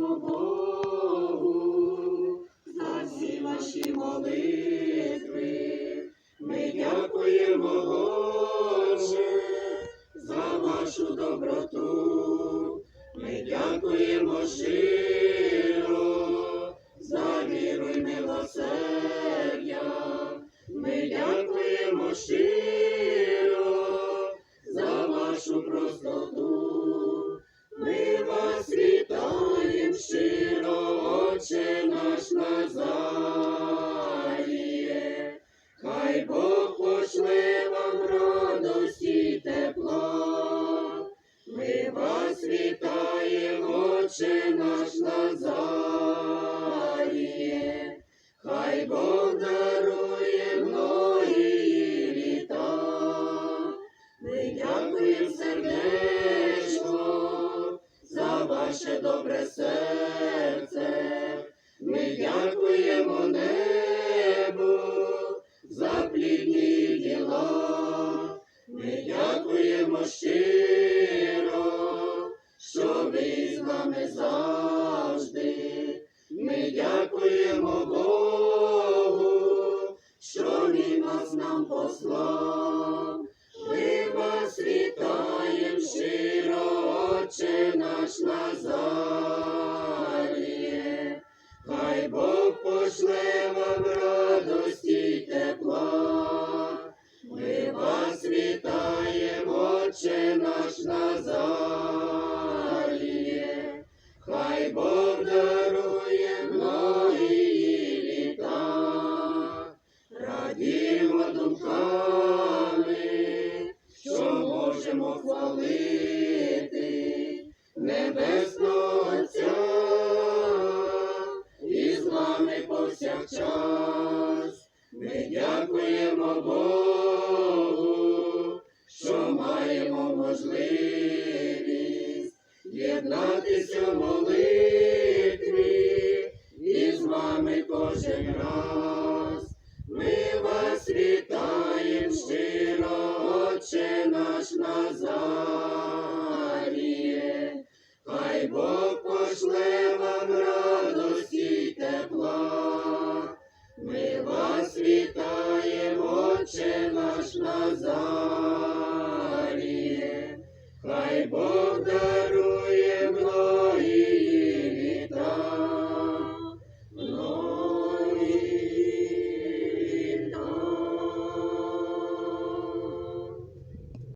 дякуємо Богу за всі ваші молитви. Ми дякуємо, Боже, за вашу доброту. Ми дякуємо щиро за віру й милосердя. Ми дякуємо щиро наш Хай Бог пошле вам радості тепла. Ми вас вітаємо, Отче наш Назаріє. Хай Бог дякуємо щиро, що ви з нами завжди. Ми дякуємо Богу, що Він нас нам послав. Ми вас вітаєм щиро, Отче наш Назаріє. Хай Бог пошле вам радості й тепла. Ми вас вітаємо, Отче наш Назаріє. Хай Бог дарує многії літа. Радімо думками, що можемо хвалити небесного Отця і з нами повсякчас. Ми дякуємо Богу, можливість єднатися в молитві і з вами кожен раз. Ми вас вітаєм щиро, Отче наш Назаріє. Хай Бог пошле вам радості й тепла. Ми вас вітаємо, Отче наш Назаріє.